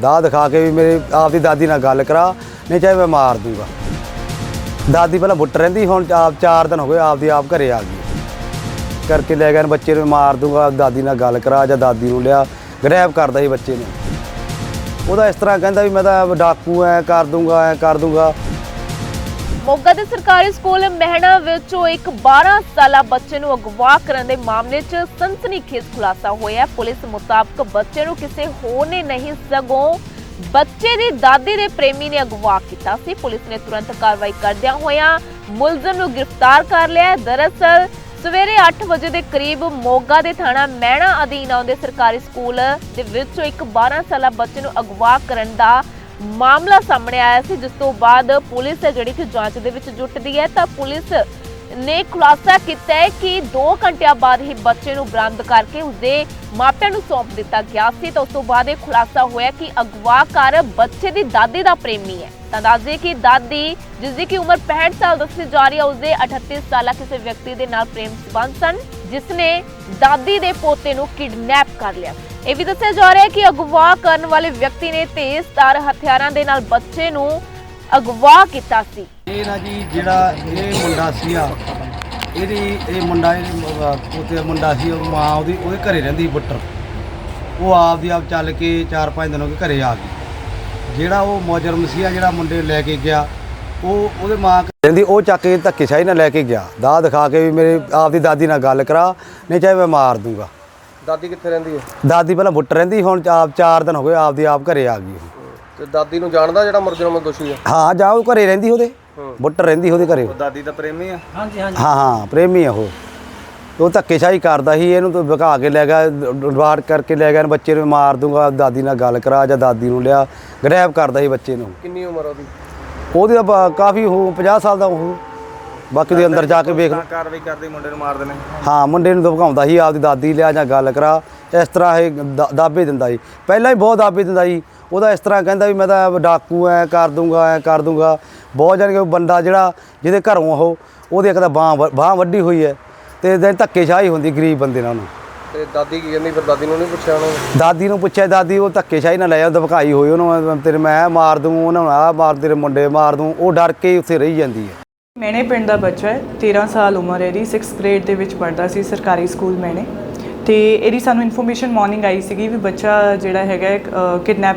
ਦਾਅ ਦਿਖਾ ਕੇ ਵੀ ਮੇਰੇ ਆਪਦੀ ਦਾਦੀ ਨਾਲ ਗੱਲ ਕਰਾ, ਨਹੀਂ ਚਾਹੇ ਮੈਂ ਮਾਰ ਦੂੰਗਾ। ਦਾਦੀ ਪਹਿਲਾਂ ਬੁੱਟ ਰਹਿੰਦੀ, ਹੁਣ ਆਪ 4 ਦਿਨ ਹੋ ਗਏ ਆਪਦੀ ਆਪ ਘਰੇ ਆ ਗਈ। ਕਰਕੇ ਲੈ ਗਿਆ ਬੱਚੇ ਨੂੰ, ਮਾਰ ਦੂੰਗਾ, ਦਾਦੀ ਨਾਲ ਗੱਲ ਕਰਾ ਜਾਂ ਦਾਦੀ ਨੂੰ ਲਿਆ ਗ੍ਰੈਬ ਕਰਦਾ ਸੀ ਬੱਚੇ ਨੂੰ। ਉਹਦਾ ਇਸ ਤਰ੍ਹਾਂ ਕਹਿੰਦਾ ਵੀ ਮੈਂ ਤਾਂ ਡਾਕੂ ਐ ਕਰ ਦੂੰਗਾ, ਐ ਕਰ ਦੂੰਗਾ। ਮੋਗਾ ਦੇ ਸਰਕਾਰੀ ਸਕੂਲ ਮਹਿਣਾ ਵਿੱਚੋਂ ਇੱਕ 12 ਸਾਲਾ ਬੱਚੇ ਨੂੰ ਅਗਵਾ ਕਰਨ ਦੇ ਮਾਮਲੇ 'ਚ ਸਨਸਨੀਖੇਜ਼ ਖੁਲਾਸਾ ਹੋਇਆ। ਪੁਲਿਸ ਮੁਤਾਬਕ ਬੱਚੇ ਨੂੰ ਕਿਸੇ ਹੋਰ ਨੇ ਨਹੀਂ, ਸਗੋਂ ਬੱਚੇ ਦੀ ਦਾਦੀ ਦੇ ਪ੍ਰੇਮੀ ਨੇ ਅਗਵਾ ਕੀਤਾ ਸੀ। ਪੁਲਿਸ ਨੇ ਤੁਰੰਤ ਕਾਰਵਾਈ ਕਰਦਿਆਂ ਹੋਇਆਂ ਮੁਲਜ਼ਮ ਨੂੰ ਗ੍ਰਿਫਤਾਰ ਕਰ ਲਿਆ। ਦਰਅਸਲ, ਸਵੇਰੇ 8 ਵਜੇ ਦੇ ਕਰੀਬ ਮੋਗਾ ਦੇ ਥਾਣਾ ਮਹਿਣਾ ਅਧੀਨ ਆਉਂਦੇ ਸਰਕਾਰੀ ਸਕੂਲ ਦੇ ਵਿੱਚੋਂ ਇੱਕ 12 ਸਾਲਾ ਬੱਚੇ ਨੂੰ ਅਗਵਾ ਕਰਨ ਦਾ ਮਾਮਲਾ ਸਾਹਮਣੇ ਆਇਆ ਸੀ, ਜਿਸ ਤੋਂ ਬਾਅਦ ਪੁਲਿਸ ਜਿਹੜੀ ਕਿ ਜਾਂਚ ਦੇ ਵਿੱਚ ਜੁਟਦੀ ਹੈ, ਤਾਂ ਪੁਲਿਸ ਨੇ ਖੁਲਾਸਾ ਕੀਤਾ ਹੈ ਕਿ 2 ਘੰਟਿਆਂ ਬਾਅਦ ਹੀ ਬੱਚੇ ਨੂੰ ਬਰਾਮਦ ਕਰਕੇ ਉਸਦੇ ਮਾਪਿਆਂ ਨੂੰ ਸੌਂਪ ਦਿੱਤਾ ਗਿਆ ਸੀ। ਤਾਂ ਉਸ ਤੋਂ ਬਾਅਦ ਇਹ ਖੁਲਾਸਾ ਹੋਇਆ ਕਿ ਅਗਵਾਕਾਰ ਬੱਚੇ ਦੀ ਦਾਦੀ ਦਾ ਪ੍ਰੇਮੀ ਹੈ। ਤਾਂ ਦੱਸਦੇ ਕਿ ਦਾਦੀ, ਜਿਸ ਦੀ ਕਿ ਉਮਰ 65 ਸਾਲ ਦੱਸੀ ਜਾ ਰਹੀ ਹੈ, ਉਸਦੇ 38 ਸਾਲਾ ਕਿਸੇ ਵਿਅਕਤੀ ਦੇ ਨਾਲ ਪ੍ਰੇਮ ਸੰਬੰਧ ਸਨ, ਜਿਸ ਨੇ ਦਾਦੀ ਦੇ ਪੋਤੇ ਨੂੰ ਕਿਡਨੈਪ ਕਰ ਲਿਆ। ਇਹ ਵੀ ਦੱਸਿਆ ਜਾ ਰਿਹਾ ਹੈ ਕਿ ਅਗਵਾ ਕਰਨ ਵਾਲੇ ਵਿਅਕਤੀ ਨੇ ਤੇਜ਼ਧਾਰ ਹਥਿਆਰਾਂ ਦੇ ਨਾਲ ਬੱਚੇ ਨੂੰ ਅਗਵਾ ਕੀਤਾ ਸੀ। ਇਹ ਨਾ ਜੀ ਜਿਹੜਾ ਇਹ ਮੁੰਡਾ ਸੀਗਾ, ਇਹਦੀ ਇਹ ਮੁੰਡਾ ਇਹ ਪੋਤੇ ਮੁੰਡਾ ਸੀ, ਉਹ ਮਾਂ ਉਹਦੀ, ਉਹਦੇ ਘਰੇ ਰਹਿੰਦੀ ਸੀ ਬੁੱਟਰ ਉਹ ਆਪ ਆਪਦੀ ਆਪ ਚੱਲ ਕੇ 4-5 ਦਿਨ ਹੋ ਗਏ ਘਰੇ ਆ ਗਈ। ਜਿਹੜਾ ਉਹ ਮੁਜਰਮ ਸੀਗਾ, ਜਿਹੜਾ ਮੁੰਡੇ ਲੈ ਕੇ ਗਿਆ, ਉਹ, ਉਹਦੇ ਮਾਂ ਰਹਿੰਦੀ, ਉਹ ਚੱਕ ਕੇ ਧੱਕੇਸ਼ਾਹੀ ਨਾਲ ਲੈ ਕੇ ਗਿਆ। ਦਾਅ ਦਿਖਾ ਕੇ ਵੀ ਮੇਰੇ ਆਪ ਦੀ ਦਾਦੀ ਨਾਲ ਗੱਲ ਕਰਾ, ਨਹੀਂ ਚਾਹੇ ਮੈਂ ਮਾਰ ਦੂੰਗਾ। ਦਾਦੀ ਕਿੱਥੇ ਰਹਿੰਦੀ ਹੈ? ਦਾਦੀ ਪਹਿਲਾਂ ਬੁੱਟ ਰਹਿੰਦੀ ਹੁਣ ਆਪ 4 ਦਿਨ ਹੋ ਗਏ ਆਪਦੀ ਆਪ ਘਰੇ ਆ ਗਈ ਤੇ ਦਾਦੀ ਨੂੰ ਜਾਣਦਾ ਜਿਹੜਾ ਮੁਰਜਰਮ ਦੋਸ਼ੀ ਹੈ ਹਾਂ ਜਾ ਉਹ ਘਰੇ ਰਹਿੰਦੀ ਉਹਦੇ ਬੁੱਟ ਰਹਿੰਦੀ ਉਹਦੇ ਘਰੇ। ਦਾਦੀ ਦਾ ਪ੍ਰੇਮੀ ਆ? ਹਾਂ ਹਾਂ ਪ੍ਰੇਮੀ ਆ ਉਹ। ਉਹ ਧੱਕੇਸ਼ਾਹੀ ਕਰਦਾ ਸੀ ਇਹਨੂੰ ਤਾਂ ਭਗਾ ਕੇ ਲੈ ਗਿਆ ਡਵਾੜ ਕਰਕੇ ਲੈ ਗਿਆ ਬੱਚੇ ਨੂੰ ਮਾਰ ਦੂੰਗਾ ਦਾਦੀ ਨਾਲ ਗੱਲ ਕਰਾ ਜਾਂ ਦਾਦੀ ਨੂੰ ਲਿਆ। ਗ੍ਰੈਬ ਕਰਦਾ ਸੀ ਬੱਚੇ ਨੂੰ। ਕਿੰਨੀ ਉਮਰ ਉਹਦੀ? ਉਹਦੀ ਤਾਂ ਬ- ਕਾਫੀ ਹੋ 50 ਸਾਲ ਦਾ ਉਹ। ਬਾਕੀ ਦੇ ਅੰਦਰ ਜਾ ਕੇ ਵੇਖ ਲਓ। ਕਾਰਵਾਈ ਕਰਦੇ ਮੁੰਡੇ ਨੂੰ ਮਾਰਦੇ ਨੇ ਹਾਂ ਮੁੰਡੇ ਨੂੰ ਧਮਕਾਉਂਦਾ ਸੀ ਆਪਦੀ ਦਾਦੀ ਲਿਆ ਜਾਂ ਗੱਲ ਕਰਾ। ਇਸ ਤਰ੍ਹਾਂ ਇਹ ਦਾ- ਦਾਅਵੇ ਦਿੰਦਾ ਸੀ। ਪਹਿਲਾਂ ਹੀ ਬਹੁਤ ਦਾਅਵੇ ਦਿੰਦਾ ਸੀ। ਉਹਦਾ ਇਸ ਤਰ੍ਹਾਂ ਕਹਿੰਦਾ ਵੀ ਮੈਂ ਤਾਂ ਡਾਕੂ ਐ ਕਰ ਦੂੰਗਾ ਐ ਕਰ ਦੂੰਗਾ। ਬਹੁਤ ਜਾਨ ਕਿ ਬੰਦਾ ਜਿਹੜਾ ਜਿਹਦੇ ਘਰੋਂ ਉਹ ਉਹਦੀ ਇੱਕ ਤਾਂ ਬਾਹ ਬਾਹ ਵੱਡੀ ਹੋਈ ਹੈ ਤੇ ਦਿਨ ਧੱਕੇਸ਼ਾਹੀ ਹੁੰਦੀ ਗਰੀਬ ਬੰਦੇ ਨਾਲ ਉਹਨੂੰ। ਤੇ ਦਾਦੀ ਕੀ ਕਹਿੰਦੀ ਫਿਰ ਦਾਦੀ ਨੂੰ ਨਹੀਂ ਪੁੱਛਿਆ ਉਹਨੂੰ? ਦਾਦੀ ਨੂੰ ਪੁੱਛਿਆ ਦਾਦੀ ਉਹ ਧੱਕੇਸ਼ਾਹੀ ਨਾਲ ਲੈ ਜਾ ਧਮਕਾਈ ਹੋਈ ਉਹਨੂੰ ਮੈਂ ਤੇਰੇ ਮੈਂ ਮਾਰ ਦੂੰ ਉਹਨਾਂ ਨੂੰ ਆ ਮਾਰ ਤੇਰੇ ਮੁੰਡੇ ਮਾਰ ਦੂੰ ਉਹ ਡਰ ਕੇ ਹੀ ਉੱਥੇ ਰਹੀ ਜਾਂਦੀ ਹੈ। ਮੈਨੇ ਪਿੰਡ ਦਾ ਬੱਚਾ ਹੈ 13 ਸਾਲ ਉਮਰ ਹੈ ਇਹਦੀ 6th ਗ੍ਰੇਡ ਦੇ ਵਿੱਚ ਪੜ੍ਹਦਾ ਸੀ ਸਰਕਾਰੀ ਸਕੂਲ ਮੈਨੇ। ਤੇ ਇਹਦੀ ਸਾਨੂੰ ਇਨਫੋਰਮੇਸ਼ਨ ਮਾਰਨਿੰਗ ਆਈ ਸੀਗੀ ਵੀ ਬੱਚਾ ਜਿਹੜਾ ਹੈਗਾ ਕਿਡਨੈਪ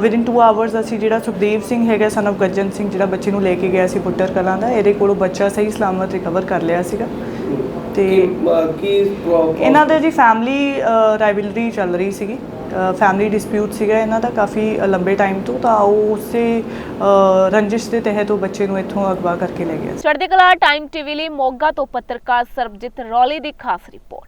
ਵਿਦ ਇਨ 2 ਆਵਰਸ ਅਸੀਂ ਜਿਹੜਾ ਸੁਖਦੇਵ ਸਿੰਘ ਹੈਗਾ ਸਨ of ਗੱਜਨ ਸਿੰਘ ਜਿਹੜਾ ਬੱਚੇ ਨੂੰ ਲੈ ਕੇ ਗਿਆ ਸੀ ਪੁੱਟਰ ਕਲਾਂ ਦਾ ਇਹਦੇ ਕੋਲੋਂ ਬੱਚਾ ਸਹੀ ਸਲਾਮਤ ਰਿਕਵਰ ਕਰ ਲਿਆ ਸੀਗਾ। ਤੇ ਕੀ ਇਹਨਾਂ ਦੇ ਜੀ ਫੈਮਿਲੀ ਰਾਈਵਲਰੀ ਚੱਲ ਰਹੀ ਸੀਗੀ। ਫੈਮਿਲੀ ਡਿਸਪਿਊਟ ਸੀਗਾ ਇਹਨਾਂ ਦਾ ਕਾਫੀ ਲੰਬੇ ਟਾਈਮ ਤੋਂ ਤਾਂ ਉਹ ਉਸੇ ਰੰਜਿਸ਼ ਦੇ ਤਹਿਤ ਉਹ ਬੱਚੇ ਨੂੰ ਇੱਥੋਂ ਅਗਵਾ ਕਰਕੇ ਲੈ ਗਿਆ ਸੀ। ਚੜ੍ਹਦੀ ਕਲਾ ਟਾਈਮ ਟੀਵੀ ਲਈ ਮੋਗਾ ਤੋਂ ਪੱਤਰਕਾਰ ਸਰਬਜੀਤ ਰੌਲੀ ਦੀ ਖਾਸ ਰਿਪੋਰਟ।